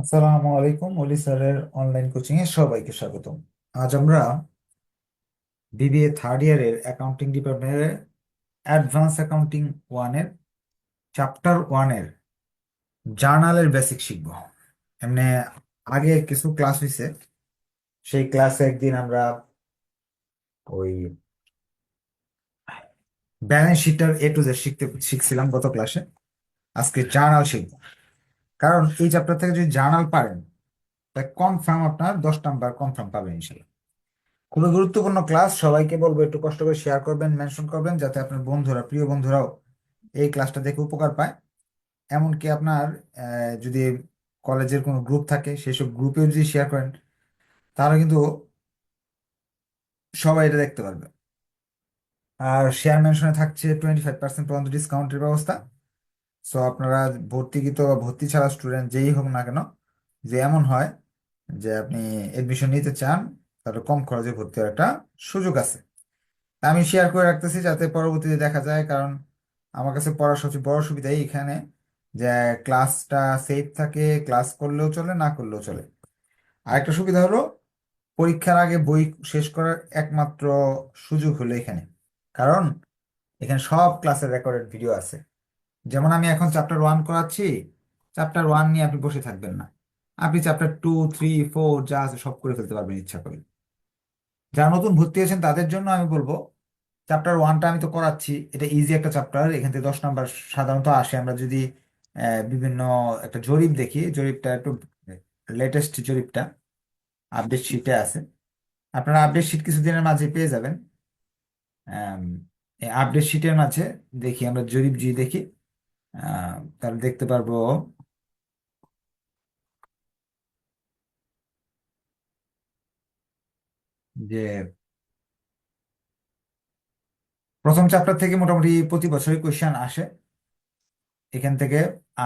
আসসালামু আলাইকুম, অলি স্যারের অনলাইন কোচিং এ সবাইকে স্বাগতম। আজ আমরা বিবিএ থার্ড ইয়ারের অ্যাকাউন্টিং ডিপার্টমেন্টের অ্যাডভান্স অ্যাকাউন্টিং ওয়ানের চ্যাপ্টার ওয়ানের জার্নালের বেসিক শিখব। এমনি আগে কিছু ক্লাস হয়েছে সেই ক্লাসে একদিন আমরা ওই ব্যালেন্স শিটটার এ টু জেড শিখতে, শিখছিলাম গত ক্লাসে আজকে জার্নাল শিখব। কারণ এই চ্যাপ্টার থেকে যদি জার্নাল পারেন তা কনফার্ম আপনার দশ নাম্বার কনফার্ম পাবেন ইনশাল্লাহ। খুবই গুরুত্বপূর্ণ ক্লাস সবাইকে বলব, একটু কষ্ট করে শেয়ার করবেন মেনশন করবেন, যাতে আপনার বন্ধুরা, প্রিয় বন্ধুরাও এই ক্লাসটা দেখে উপকার পায়। এমনকি আপনার যদি কলেজের কোনো গ্রুপ থাকে, সেসব গ্রুপেও যদি শেয়ার করেন, তাহলে কিন্তু সবাই এটা দেখতে পারবে। আর শেয়ার মেনশনে থাকছে টোয়েন্টি ফাইভ পার্সেন্ট পর্যন্ত ডিসকাউন্টের ব্যবস্থা। সো আপনারা ভর্তিকৃত বা ভর্তি ছাড়া স্টুডেন্ট যেই হোক না কেন যে এমন হয় যে আপনি এডমিশন নিতে চান, তাহলে কম খরচে ভর্তি হওয়ার একটা সুযোগ আছে। আমি শেয়ার করে রাখতেছি যাতে পরবর্তীতে দেখা যায়, কারণ আমার কাছে পড়ার সবচেয়ে বড় সুবিধা এখানে যে ক্লাসটা সেফ থাকে ক্লাস করলেও চলে, না করলেও চলে। আরেকটা সুবিধা হলো, পরীক্ষার আগে বই শেষ করার একমাত্র সুযোগ হলো এখানে। কারণ এখানে সব ক্লাসের রেকর্ডেড ভিডিও আছে। যেমন আমি এখন চ্যাপ্টার ওয়ান করাচ্ছি চ্যাপ্টার ওয়ান নিয়ে আপনি বসে থাকবেন না। আপনি চ্যাপ্টার টু থ্রি ফোর যা আছে সব করে ফেলতে পারবেন ইচ্ছা করে। যারা নতুন ভর্তি হয়েছেন তাদের জন্য আমি বলব চ্যাপ্টার ওয়ানটা আমি তো করাচ্ছি, এটা ইজি একটা চ্যাপ্টার এখান থেকে দশ নাম্বার সাধারণত আসে। আমরা যদি বিভিন্ন একটা জরিপ দেখি, জরিপটা একটু লেটেস্ট জরিপটা আপডেট শিটে আছে। আপনারা আপডেট শিট কিছুদিনের মাঝে পেয়ে যাবেন। আপডেট শিটের মাঝে দেখি, আমরা জরিপ যদি দেখি। তাহলে দেখতে পারব। যে প্রথম চ্যাপ্টার থেকে মোটামুটি প্রতি বছরই কোয়েশ্চেন আসে। এখান থেকে,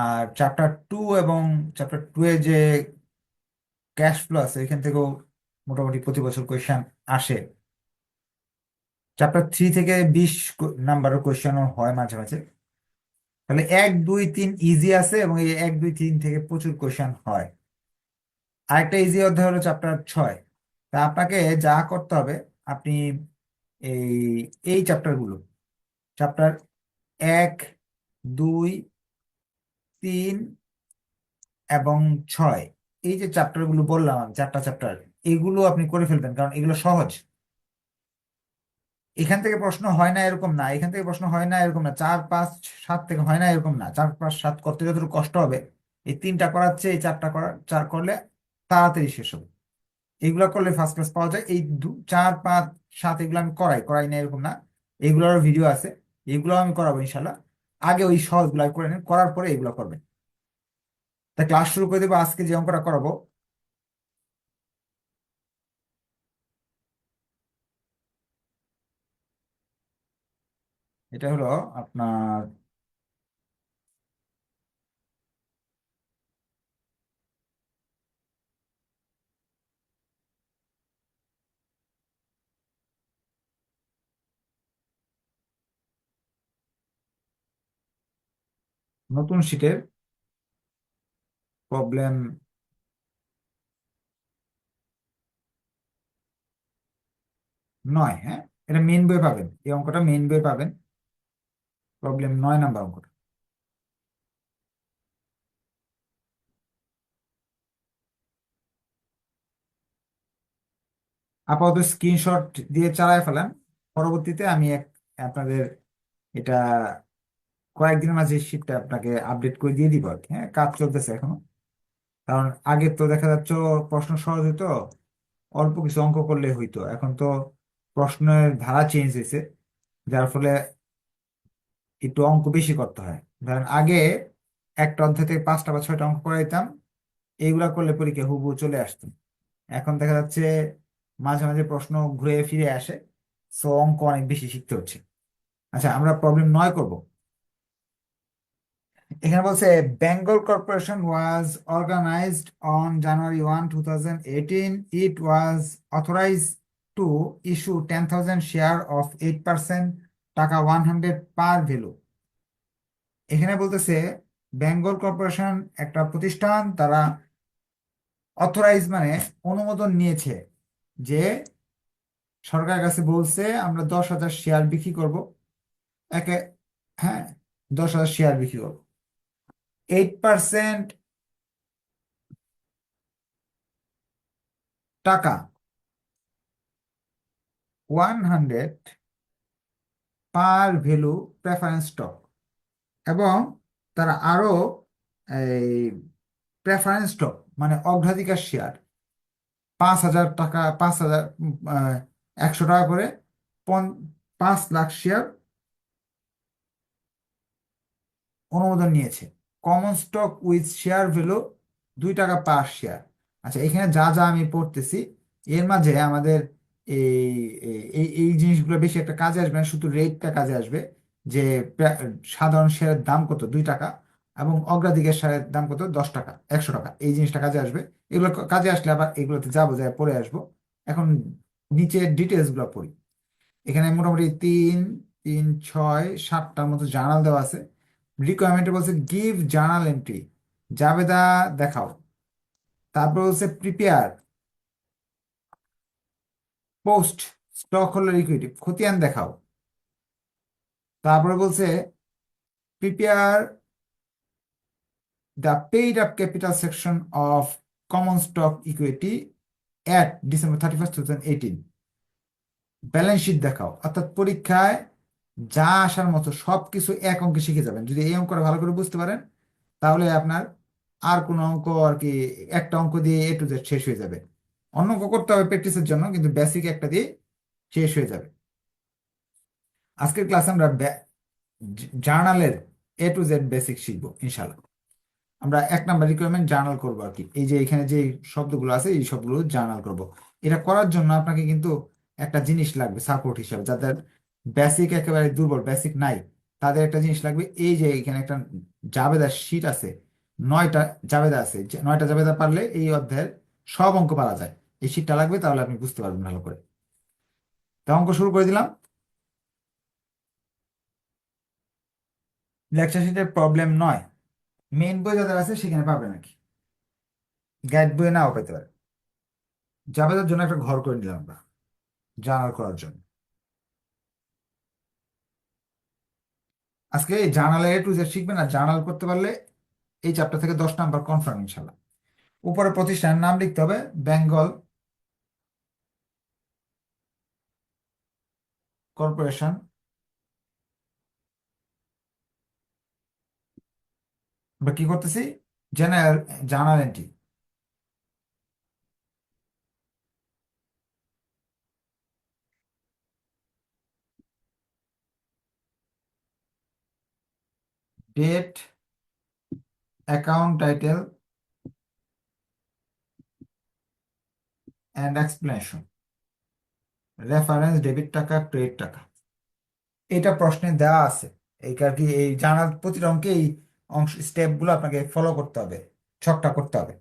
আর চ্যাপ্টার টু এবং চ্যাপ্টার টু এ যে ক্যাশ ফ্লো আছে এখান থেকেও মোটামুটি প্রতি বছর কোয়েশ্চেন আসে। চ্যাপ্টার থ্রি থেকে বিশ নাম্বারের কোয়েশ্চেনও হয় মাঝে মাঝে। তাহলে এক, দুই, তিন ইজি আছে এবং এই এক, দুই, তিন থেকে প্রচুর কোয়েশ্চেন হয়। আরেকটা ইজি অধ্যায় হলো চ্যাপ্টার ছয়। তা আপনাকে যা করতে হবে, আপনি এই এই চ্যাপ্টারগুলো চ্যাপ্টার এক, দুই, তিন এবং ছয়, এই যে চ্যাপ্টারগুলো বললাম চারটা চ্যাপ্টার এগুলো আপনি করে ফেলবেন, কারণ এগুলো সহজ। এখান থেকে প্রশ্ন হয় না এরকম না, এখান থেকে প্রশ্ন হয় না এরকম না, চার পাঁচ সাত থেকে হয় না এরকম না, চার পাঁচ সাত করতে যতটুকু কষ্ট হবে, এই তিনটা করাচ্ছে, এই চারটা করা, চার করলে তাড়াতাড়ি শেষ হবে। এগুলো করলে ফার্স্ট ক্লাস পাওয়া যায়, এই দু, চার, পাঁচ, সাত এগুলো আমি করাই করাই না এরকম না, এগুলোরও ভিডিও আছে এগুলো আমি করাবো ইনশাল্লাহ আগে ওই সহজগুলো করে নিন, করার পরে এগুলো করবেন। তা ক্লাস শুরু করে দেবো, আজকে যে অঙ্কটা করাবো এটা হলো আপনার নতুন শীটের প্রবলেম নয় হ্যাঁ? এটা মেন বই পাবেন। এই অঙ্কটা মেন বই পাবেন। প্রবলেম নয় নাম্বার অঙ্কটা আপাতত স্ক্রিনশট দিয়ে চালায় ফেলাম। পরবর্তীতে আমি এক আপনাদের এটা কয়েকদিনের মাঝে শীটটা আপনাকে আপডেট করে দিয়ে দিব আর কি হ্যাঁ? কাজ চলতেছে এখনও। কারণ আগে তো দেখা যাচ্ছে প্রশ্ন সহজ হতো অল্প কিছু অঙ্ক করলে হইতো। এখন তো প্রশ্নের ধারা চেঞ্জ হয়েছে যার ফলে একটু অঙ্ক বেশি করতে হয়। ধরেন আগে একটা অধ্যায় থেকে পাঁচটা বা ছয়টা অঙ্ক করাইতাম, এইগুলা করলে পরীক্ষা হুবহু চলে আসতো। এখন দেখা যাচ্ছে মাঝে মাঝে প্রশ্ন ঘুরে ফিরে আসে সো অঙ্ক অনেক বেশি শিখতে হচ্ছে। আচ্ছা আমরা প্রবলেম নয় করব। এখানে বলছে Bengal corporation was organised on January one two thousand eighteen it was authorise to issue ten thousand share of eight percent টাকা ওয়ান হান্ড্রেড পার ভ্যালু এখানে বলতেছে বেঙ্গল কর্পোরেশন একটা প্রতিষ্ঠান, তারা অথরাইজ মানে অনুমোদন নিয়েছে যে সরকারের কাছে বলছে, আমরা দশ হাজার শেয়ার বিক্রি করব। একে হ্যাঁ দশ হাজার শেয়ার বিক্রি করব। এইট পার্সেন্ট টাকা। One hundred par value preference stock এবং তারা আরও এই প্রেফারেন্স স্টক মানে অগ্রাধিকার শেয়ার পাঁচ হাজার টাকা, পাঁচ হাজার একশো টাকা করে পাঁচ লাখ শেয়ার অনুমোদন নিয়েছে। Common stock with share value দুই টাকা পার শেয়ার আচ্ছা এখানে যা যা আমি পড়তেছি, এর মাঝে আমাদের এই এই জিনিসগুলো বেশি একটা কাজে আসবে না, শুধু রেটটা কাজে আসবে যে সাধারণ শেয়ারের দাম কত? দুই টাকা এবং অগ্রাধিকার শেয়ারের দাম কত? দশ টাকা, একশো টাকা। এই জিনিসটা কাজে আসবে। এগুলো কাজে আসলে আবার এগুলোতে যাব যায় পরে আসব। এখন নিচে ডিটেলসগুলো পড়ি। এখানে মোটামুটি তিন তিন, ছয়, সাতটার মতো জার্নাল দেওয়া আছে। রিকোয়ারমেন্টে বলছে গিভ জার্নাল এন্ট্রি জাবেদা দেখাও। তারপর বলছে prepare post stock holder equity খতিয়ান দেখাও। তারপরে বলছে prepare the paid up capital section of common stock equity at December thirty first two thousand eighteen balance sheet দেখাও, অর্থাৎ পরীক্ষায় যা আসার মতো সবকিছু এক অঙ্কে শিখে যাবেন। যদি এই অঙ্কটা ভালো করে বুঝতে পারেন, তাহলে আপনার আর কোনো অঙ্ক আর কি, একটা অঙ্ক দিয়ে এ টু জেড শেষ হয়ে যাবে। অন্য করতে হবে প্র্যাকটিসের জন্য, কিন্তু বেসিক একটা দিয়ে শেষ হয়ে যাবে। আজকের ক্লাসে আমরা জার্নালের এ টু জেড বেসিক শিখব ইনশাল্লাহ আমরা এক নাম্বার রিকোয়ারমেন্ট জার্নাল করব আর কি। এই যে এখানে যে শব্দগুলো আছে, এই সবগুলো জার্নাল করব। এটা করার জন্য আপনাকে কিন্তু একটা জিনিস লাগবে সাপোর্ট হিসাবে। যাদের বেসিক একেবারে দুর্বল বেসিক নাই, তাদের একটা জিনিস লাগবে, এই যে এখানে একটা জাবেদা শীট আছে, নয়টা জাবেদা আছে নয়টা জাবেদা পারলে এই অধ্যায়ের সব অঙ্ক পারা যায়। এই শীটটা লাগবে, তাহলে আপনি বুঝতে পারবেন ভালো করে। তো অঙ্ক শুরু করে দিলাম। লেকচার শিটের প্রবলেম নয়। মেইন বই যাদের আছে সেখানে পাবেন নাকি? গাইড বইয়ে নাও পেতে পারে। জাবেদার জন্য একটা ঘর করে নিলাম আমরা জার্নাল করার জন্য। আজকে এই এ টু জেড শিখবেন, আর জার্নাল করতে পারলে এই চ্যাপ্টার থেকে দশ নাম্বার কনফার্ম ইনশাল্লাহ। উপরে প্রতিষ্ঠানের নাম লিখতে হবে বেঙ্গল কর্পোরেশন আমরা কি করতেছি? General journal date account title and explanation reference debit টাকা ক্রেডিট টাকা। এটা প্রশ্নে দেওয়া আছে। এই আর কি, এই জানার প্রতিটা অঙ্কে এই অংশ স্টেপগুলো আপনাকে ফলো করতে হবে, ছকটা করতে হবে।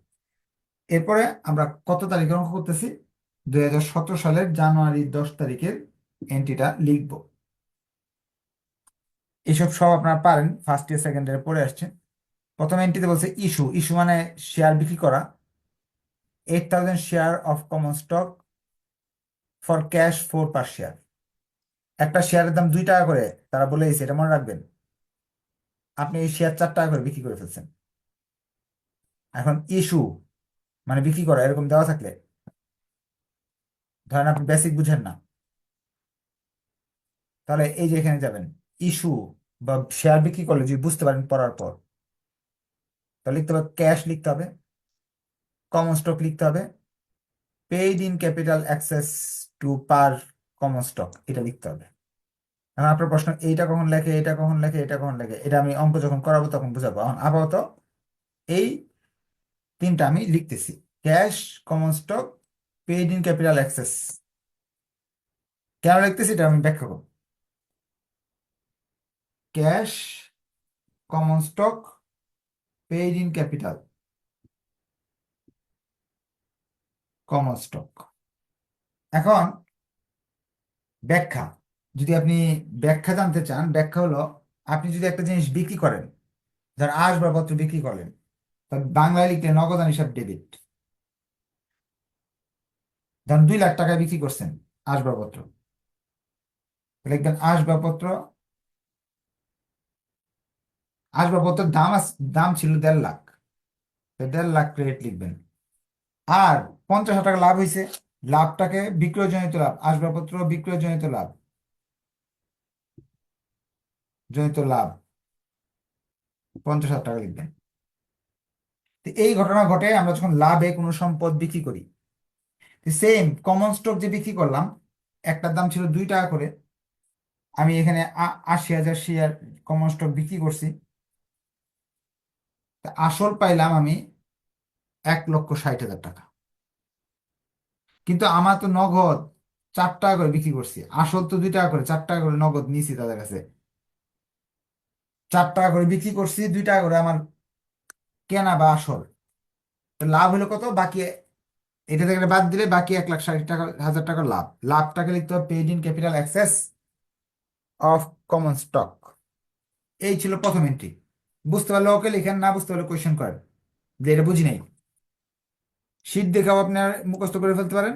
এরপরে আমরা কত তারিখের অঙ্ক করতেছি? দুই হাজার সতেরো সালের জানুয়ারি দশ তারিখের এন্ট্রিটা লিখব। এসব সব আপনারা পারেন ফার্স্ট ইয়ার সেকেন্ড ইয়ার পড়ে আসছেন। প্রথম এন্ট্রিতে বলছে ইস্যু ইস্যু মানে শেয়ার বিক্রি করা। Eight thousand share of common stock for cash four par share একটা শেয়ারের দাম দুই টাকা করে তারা বলে দিয়েছে এটা মনে রাখবেন, আপনি এই শেয়ার চার টাকা করে বিক্রি করে ফেলছেন। এখন ইস্যু মানে বিক্রি করা, এরকম দেওয়া থাকলে, ধরেন আপনি বেসিক বুঝেন না, তাহলে এই যে এখানে যাবেন ইস্যু বা শেয়ার বিক্রি করলে যদি বুঝতে পারেন পড়ার পর, তাহলে লিখতে হবে ক্যাশ লিখতে হবে কমন স্টক লিখতে হবে paid in capital excess to par common stock এটা লিখতে হবে। এখন আপনার প্রশ্ন, এইটা কখন লেখে এটা কখন লেখে এটা কখন লেখে, এটা আমি অঙ্ক যখন করাবো তখন বুঝাবো। এখন আপাতত এই তিনটা আমি লিখতেছি। Cash common stock paid in capital excess কেন লিখতেছি এটা আমি ব্যাখ্যা করব। Cash common stock paid in capital common stock এখন ব্যাখ্যা। যদি আপনি ব্যাখ্যা জানতে চান, ব্যাখ্যা হলো আপনি যদি একটা জিনিস বিক্রি করেন ধর আসবাবপত্র বিক্রি করেন তাহলে বাংলায় লিখলে নগদান হিসাব ডেবিট ধরেন দুই লাখ টাকায় বিক্রি করছেন আসবাবপত্র। লিখবেন আসবাবপত্র, আসবাবপত্রের দাম দাম ছিল দেড় লাখ। দেড় লাখ ক্রেডিট লিখবেন। আর পঞ্চাশ হাজার টাকা লাভ হয়েছে লাভটাকে বিক্রয়জনিত লাভ, আসবাবপত্র বিক্রয়জনিত লাভ। জনিত লাভ পঞ্চাশ হাজার টাকা লিখবেন। তো এই ঘটনা ঘটে, আমরা যখন লাভে কোনো সম্পদ বিক্রি করি সেম কমন স্টক যে বিক্রি করলাম, একটার দাম ছিল দুই টাকা করে। আমি এখানে আশি হাজার শেয়ার কমন স্টক বিক্রি করছি। আসল পাইলাম আমি এক লক্ষ ষাট হাজার টাকা। কিন্তু আমার তো নগদ চার টাকা করে বিক্রি করছি। আসল তো দুই টাকা করে, চার টাকা করে নগদ নিছি তাদের কাছে। চার টাকা করে বিক্রি করছি, দুই টাকা করে আমার কেনা বা আসল। লাভ হলো কত? বাকি এটা থেকে বাদ দিলে বাকি এক লাখ ষাট টাকা, হাজার টাকা লাভ। লাভটাকে লিখতে হবে paid in capital excess of common stock এই ছিল প্রথম এন্ট্রি বুঝতে পারলে ওকে লিখেন, না বুঝতে পারলে কোয়েশ্চেন করেন। যে এটা বুঝি নাই। শীট দেখেও আপনার মুখস্থ করে ফেলতে পারেন,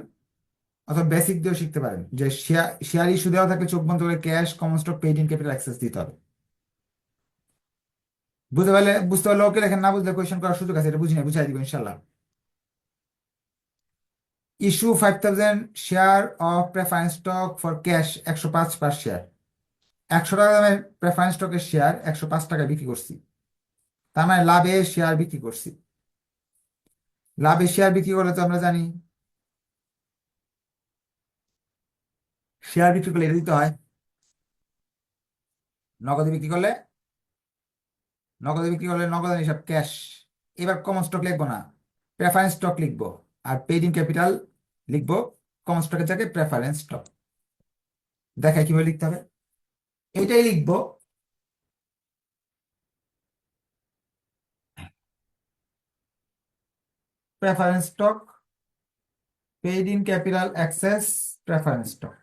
অথবা বেসিক দিয়েও শিখতে পারেন যে শেয়ার শেয়ার ইস্যু দেওয়া থাকে চোখ বন্ধ করে cash common stock paid in capital excess দিতে হবে। বুঝতে পারলে বুঝতে পারলে ওকে লেখেন না বুঝলে কোয়েশ্চেন করার সুযোগ আছে, এটা বুঝি না বুঝাই দিব ইনশাল্লাহ issue five thousand share of preference stock for cash একশো পাঁচ পার শেয়ার একশো টাকা দামের প্রেফারেন্স স্টকের শেয়ার একশো পাঁচ টাকায় বিক্রি করছি। তার মানে লাভে শেয়ার বিক্রি করছি। লাভে শেয়ার বিক্রি করলে তো আমরা জানি। শেয়ার বিক্রি করলে এটা দিতে হয়। নগদে বিক্রি করলে, নগদে বিক্রি করলে নগদান হিসাব ক্যাশ এবার কমন স্টক লিখব না প্রেফারেন্স স্টক লিখব। আর ইন ক্যাপিটাল লিখব কমন স্টকের জায়গায় প্রেফারেন্স স্টক দেখায় কীভাবে লিখতে হবে। এটাই লিখব। Preference stock paid in capital excess preference stock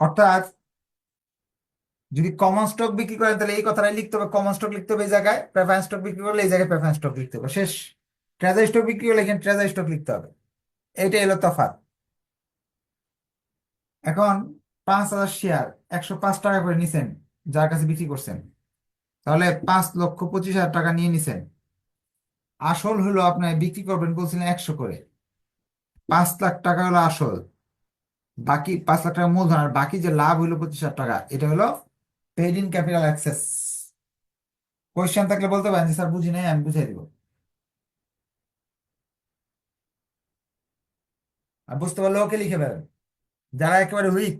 অর্থাৎ, যদি কমন স্টক বিক্রি করেন, তাহলে এই কথাটাই লিখতে হবে কমন স্টক লিখতে হবে এই জায়গায় প্রেফারেন্স স্টক বিক্রি করলে এই জায়গায় প্রেফারেন্স স্টক লিখতে হবে, শেষ। ট্রেজারি স্টক বিক্রি করলে এখানে ট্রেজারি স্টক লিখতে হবে। এইটাই হলো তফাৎ। এখন, পাঁচ হাজার শেয়ার একশো পাঁচ টাকা করে নিছেন, যার কাছে বিক্রি করছেন, তাহলে পাঁচ লক্ষ পঁচিশ হাজার টাকা নিয়ে নিছেন। আসল হলো আপনার বিক্রি করবেন বলছিলেন একশো করে। পাঁচ লাখ টাকা হলো আসল। বাকি পাঁচ লাখ টাকা মূলধন আর বাকি যে লাভ হলো পঁচিশ হাজার টাকা, এটা হলো paid in capital excess question থাকলে বলতে পারেন যে, স্যার, বুঝি নাই, আমি বুঝাই দিব। আর বুঝতে পারলে ওকে লিখে ফেলেন। যারা একেবারে উইক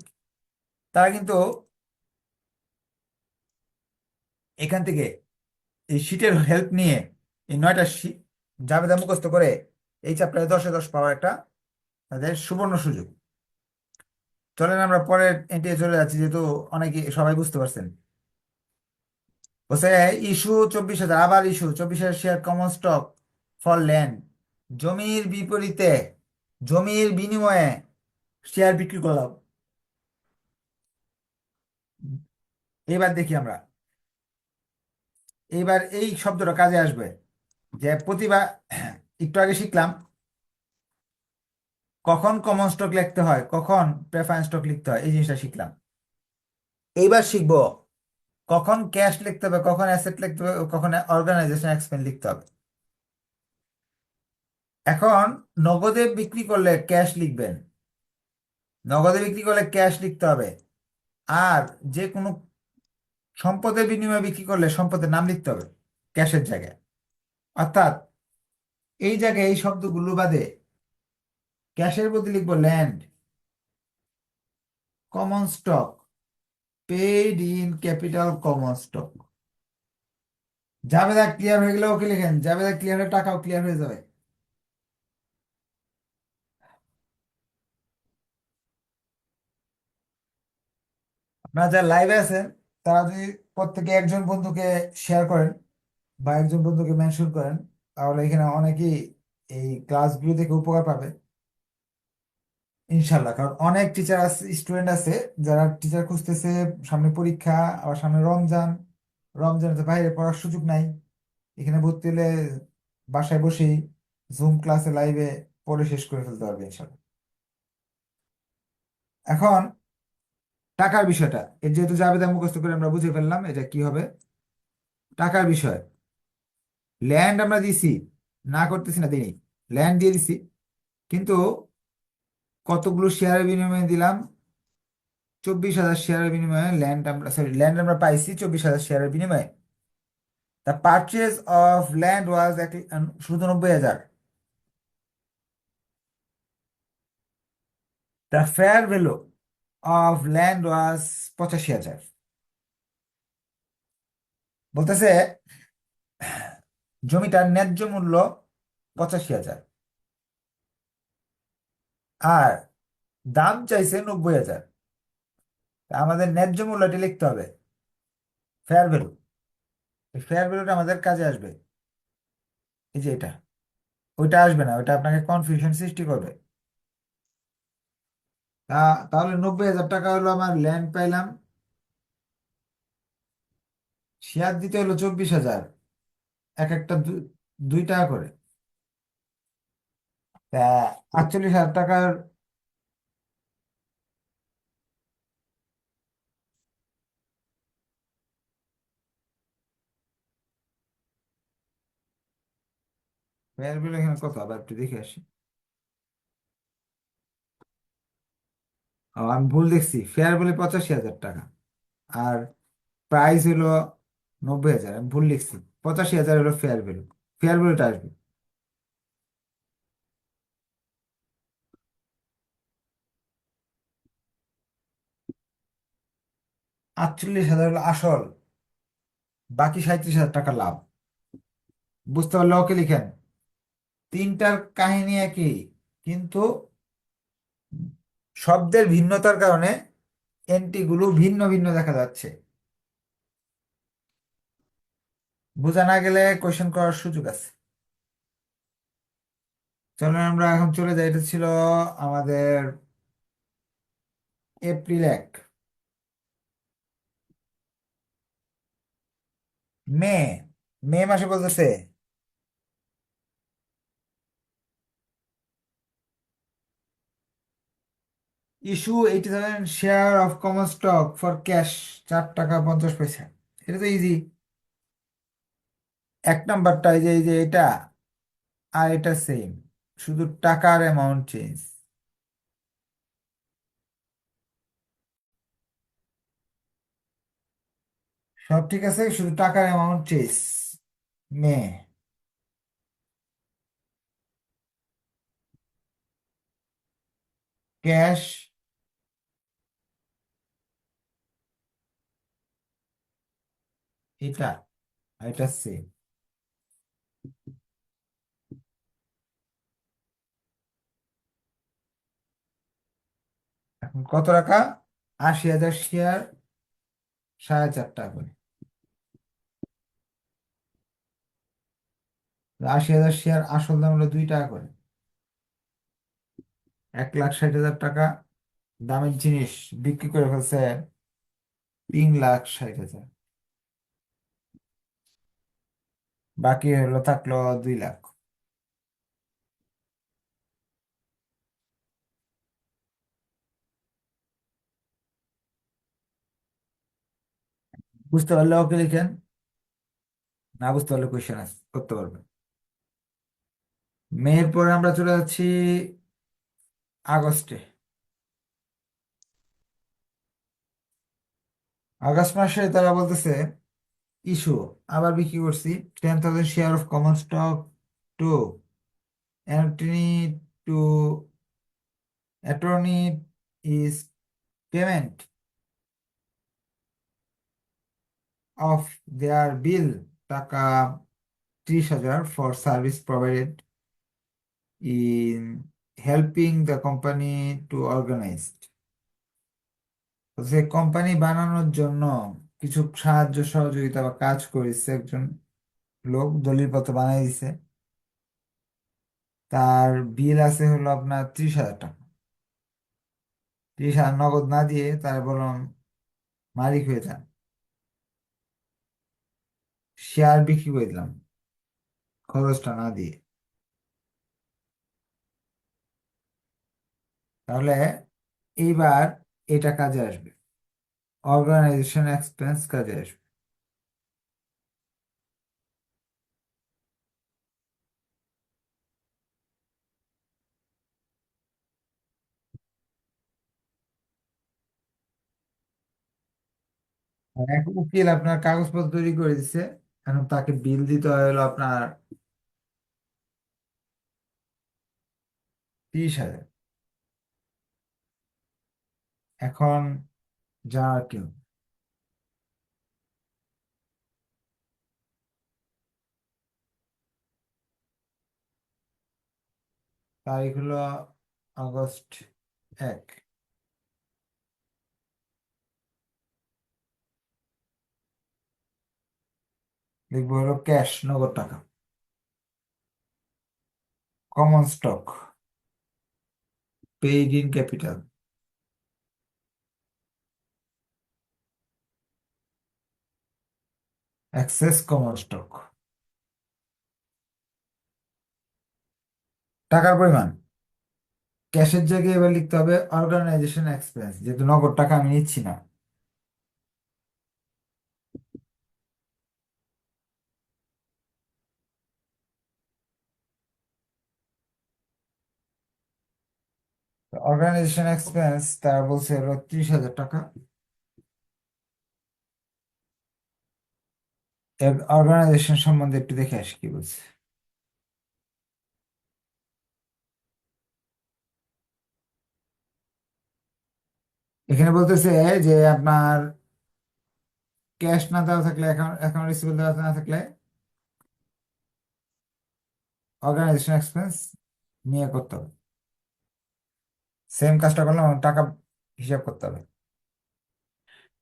তারা কিন্তু এখান থেকে এই শিটের হেল্প নিয়ে এই নয়টা জাবেদা মুখস্থ করে এই চ্যাপ্টারে দশে দশ পাওয়ার একটা তাদের সুবর্ণ সুযোগ। চলেন আমরা পরের এন্ট্রি চলে যাচ্ছি, যেহেতু অনেকে, সবাই বুঝতে পারছেন। বলছে, ইস্যু চব্বিশ হাজার, আবার ইস্যু, চব্বিশ হাজার share common stock for land জমির বিপরীতে, জমির বিনিময়ে শেয়ার বিক্রি করলাম। এবার দেখি আমরা। এইবার এই শব্দটা কাজে আসবে। যে প্রতিভা একটু আগে শিখলাম, কখন কমন স্টক লিখতে হয়, কখন প্রেফারেন্স স্টক লিখতে হয়, এই জিনিসটা শিখলাম। এইবার শিখব, কখন ক্যাশ লিখতে হবে, কখন অ্যাসেট লিখতে হবে, কখন অর্গানাইজেশন এক্সপেন্স লিখতে হবে। এখন নগদে বিক্রি করলে ক্যাশ লিখবেন। নগদে বিক্রি করলে ক্যাশ লিখতে হবে। আর যে কোনো সম্পদের বিনিময়ে বিক্রি করলে সম্পদের নাম লিখতে হবে ক্যাশের জায়গায়। অর্থাৎ এই জায়গায় এই শব্দগুলো বাদে ক্যাশের বদলে লিখব land, common stock, paid in capital, common stock. Jabeda clear হয়ে গেলে ওকে লিখেন, জাবেদা ক্লিয়ার হয়ে টাকাও ক্লিয়ার হয়ে যাবে। আপনারা যারা লাইভে আছেন, তারা যদি প্রত্যেকে একজন বন্ধুকে শেয়ার করেন বা একজন বন্ধুকে মেনশন করেন, তাহলে এখানে অনেকেই এই ক্লাসগুলো থেকে উপকার পাবে। ইনশাল্লাহ কারণ অনেক টিচার আছে স্টুডেন্ট আছে, যারা টিচার খুঁজতেছে সামনে পরীক্ষা, আবার সামনে রমজান। রমজানে তো বাইরে পড়ার সুযোগ নাই। এখানে ভর্তি হলে বাসায় বসেই জুম ক্লাসে লাইভে পড়ে শেষ করে ফেলতে পারবে ইনশাল্লাহ এখন টাকার বিষয়টা, এর যেহেতু জাবেদা মুখস্থ করে আমরা বুঝে ফেললাম এটা কি হবে? টাকার বিষয় ল্যান্ড আমরা দিছি, না করতেছি না দিই ল্যান্ড দিয়ে দিছি, কিন্তু কতগুলো শেয়ারের বিনিময়ে দিলাম? চব্বিশ হাজার শেয়ারের বিনিময়ে ল্যান্ড আমরা সরি ল্যান্ড আমরা পাইছি চব্বিশ হাজার শেয়ারের বিনিময়ে। The purchase of land was শুধু নব্বই হাজার। The fair value of land was পঁচাশি হাজার। বলতেছে জমিটার ন্যায্য মূল্য পঁচাশি হাজার। আর দাম চাইছে নব্বই হাজার। আমাদের ন্যায্য মূল্যটি লিখতে হবে। ফেয়ার ভ্যালু ফেয়ার ভ্যালুটা আমাদের কাজে আসবে। এই যে এটা। ওইটা আসবে না, ওইটা আপনাকে কনফিউশন সৃষ্টি করবে। তা তাহলে নব্বই হাজার টাকা হলো আমার ল্যান্ড পাইলাম। শেয়ার দিতে হলো চব্বিশ হাজার। এক একটা দুই টাকা করে। আটচল্লিশ হাজার টাকার ফেয়ার কত? আবার একটু দেখে আসি। আমি ভুল দেখছি। ফেয়ার ভ্যালু পঁচাশি হাজার টাকা। আর প্রাইস হলো নব্বই হাজার, আমি ভুল লিখছি। পঁচাশি হাজার হলো ফেয়ার ভ্যালু ফেয়ার ভ্যালুটা আসবে। আটচল্লিশ হাজার হলো আসল। বাকি সাঁত্রিশ হাজার টাকা লাভ। বুঝতে পারলে ওকে লিখেন। তিনটার কাহিনী একই, কিন্তু শব্দের ভিন্নতার কারণে এন্ট্রিগুলো ভিন্ন ভিন্ন দেখা যাচ্ছে। বোঝা না গেলে কোয়েশ্চেন করার সুযোগ আছে। চলুন আমরা এখন চলে যাই, এটা ছিল আমাদের এপ্রিল এক। মে মে মাসে বলতেছে। Issue eighty thousand share of common stock for cash, চার টাকা পঞ্চাশ পয়সা। এটা তো ইজি এক নাম্বারটা যে, এই যে এটা, আর এটা সেম শুধু টাকার অ্যামাউন্ট চেঞ্জ সব ঠিক আছে? শুধু টাকার অ্যামাউন্ট চেঞ্জ মে ক্যাশ। এটা এটা সেম এখন কত টাকা আশি হাজার শেয়ার সাড়ে চার টাকা করে। আশি হাজার শেয়ার আসল দাম হলো দুই টাকা করে। এক লাখ ষাট হাজার টাকা দামের জিনিস বিক্রি করে ফেলছে তিন লাখ ষাট হাজার। বাকি হলো থাকল দুই লাখ। বুঝতে পারলে ওকে লিখেন। না বুঝতে পারলে কোয়েশ্চেন করতে পারবেন। মেয়ের পরে আমরা চলে যাচ্ছি আগস্টে। আগস্ট মাসে তারা বলতেছে, ইস্যু, আবার বিক্রি করছি। Ten thousand share of common stock to Antony to attorney is payment of their bill টাকা ত্রিশ হাজার for service provided in helping the company to organized যে কোম্পানি বানানোর জন্য কিছু সাহায্য সহযোগিতা বা কাজ করেছে একজন লোক, দলিল দলিলপত্র বানাই দিছে তার বিল আছে হলো আপনার ত্রিশ হাজার টাকা। ত্রিশ হাজার নগদ না দিয়ে তার বরং মালিক হয়ে যান। শেয়ার বিক্রি করে দিলাম। খরচটা না দিয়ে। তাহলে এইবার এটা কাজে আসবে। অর্গানাইজেশন এক্সপেন্স কাজে আসবে। উকিল আপনার কাগজপত্র তৈরি করে দিছে। এখন তাকে বিল দিতে হলো আপনার তিরিশ হাজার। এখন যার কেউ তারিখ হলো আগস্ট এক। লিখব হলো ক্যাশ, নগদ টাকা। Common stock, paid in capital. Excess, common stock. টাকার পরিমাণ। ক্যাশের জায়গায় এবার লিখতে হবে অর্গানাইজেশন এক্সপেন্স, যেহেতু নগদ টাকা আমি নিচ্ছি না। অর্গানাইজেশন এক্সপেন্স তার বলছে হলো ত্রিশ হাজার টাকা। অর্গানাইজেশন সম্বন্ধে একটু দেখে আসি কি বলছে। এখানে বলতেছে যে আপনার ক্যাশ না দেওয়া থাকলে অ্যাকাউন্ট রিসিভেবল দেওয়া না থাকলে অর্গানাইজেশন এক্সপেন্স নিয়ে করতে হবে। সেম কাজটা করলাম টাকা হিসাব করতে হবে।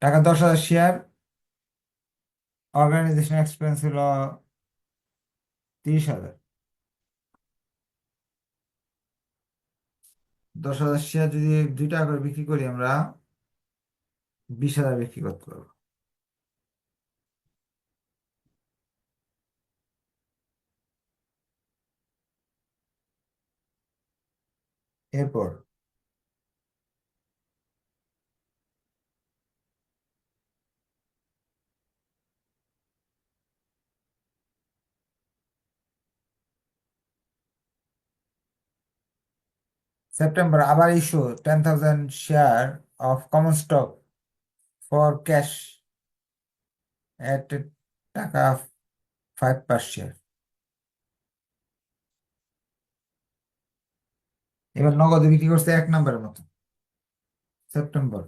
টাকা দশ হাজার শেয়ার অর্গানাইজেশন এক্সপেন্স হলো তিরিশ হাজার। দশ হাজার শেয়ার যদি দুই টাকা করে বিক্রি করি আমরা বিশ হাজার বিক্রি করতে পারব। এরপর সেপ্টেম্বর আবার issue ten thousand share of common stock for cash at টাকা ফাইভ পার শেয়ার এবার নগদে বিক্রি করছে এক নম্বরের মতো, September.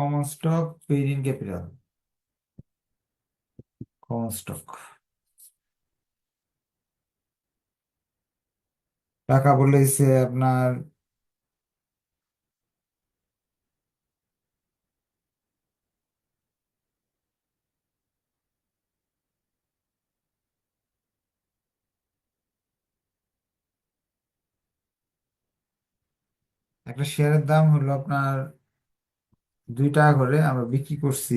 Common stock paid capital common stock টাকা বলেছে আপনার একটা শেয়ারের দাম হলো আপনার দুই টাকা করে আমরা বিক্রি করছি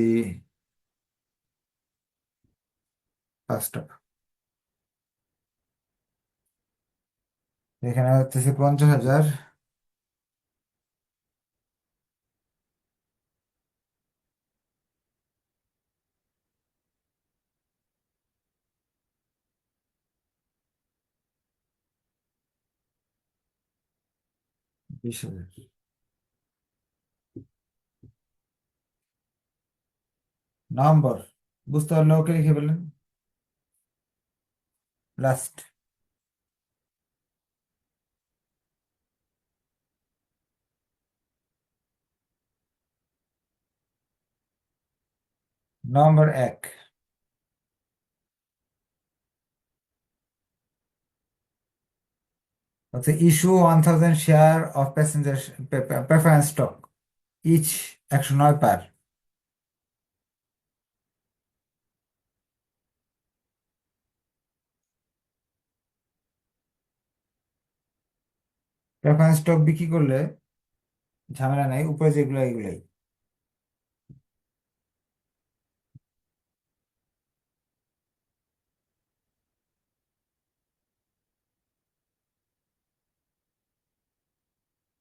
পাঁচ টাকা। এখানে হচ্ছে পঞ্চাশ হাজার। বিশ হাজার। নভেম্বর বুঝতে পারলে ওকে লিখে ফেলেন লাস্ট নভেম্বর এক. হচ্ছে issue one thousand share of passenger preference stock each একশো নয় পার প্রেফারেন্স স্টক বিক্রি করলে ঝামেলা নাই, উপরে যেগুলো এগুলাই।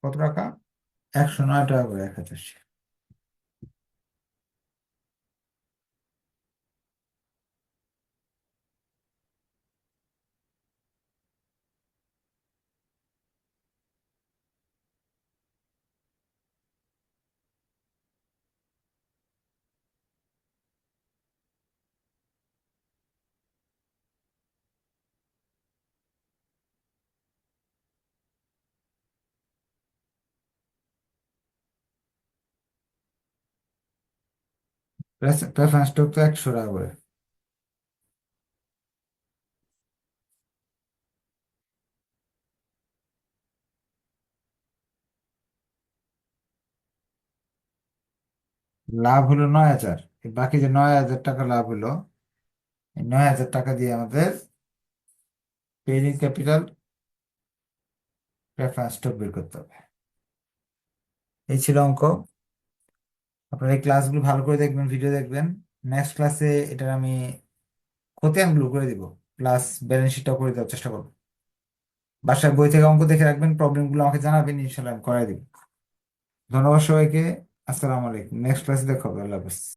কত টাকা? একশো নয় টাকা করে এক হাজার প্রেফারেন্স স্টক তো একশো টাকা করে লাভ হলো নয় হাজার। বাকি যে নয় হাজার টাকা লাভ হলো নয় হাজার টাকা দিয়ে আমাদের পেইড ক্যাপিটাল প্রেফারেন্স স্টক বের করতে হবে। এই ছিল অঙ্ক। আপনারা এই ক্লাসগুলো ভালো করে দেখবেন ভিডিও দেখবেন। নেক্সট ক্লাসে এটার আমি খতিয়ানগুলো করে দিব প্লাস ব্যালেন্স শিটটাও করে দেওয়ার চেষ্টা করব। বাসায় বই থেকে অঙ্ক দেখে রাখবেন প্রবলেমগুলো আমাকে জানাবেন ইনশাল্লাহ আমি করাই দিব। ধন্যবাদ সবাইকে, আসসালামু আলাইকুম। নেক্সট ক্লাসে দেখা হবে, আল্লাহ হাফেজ।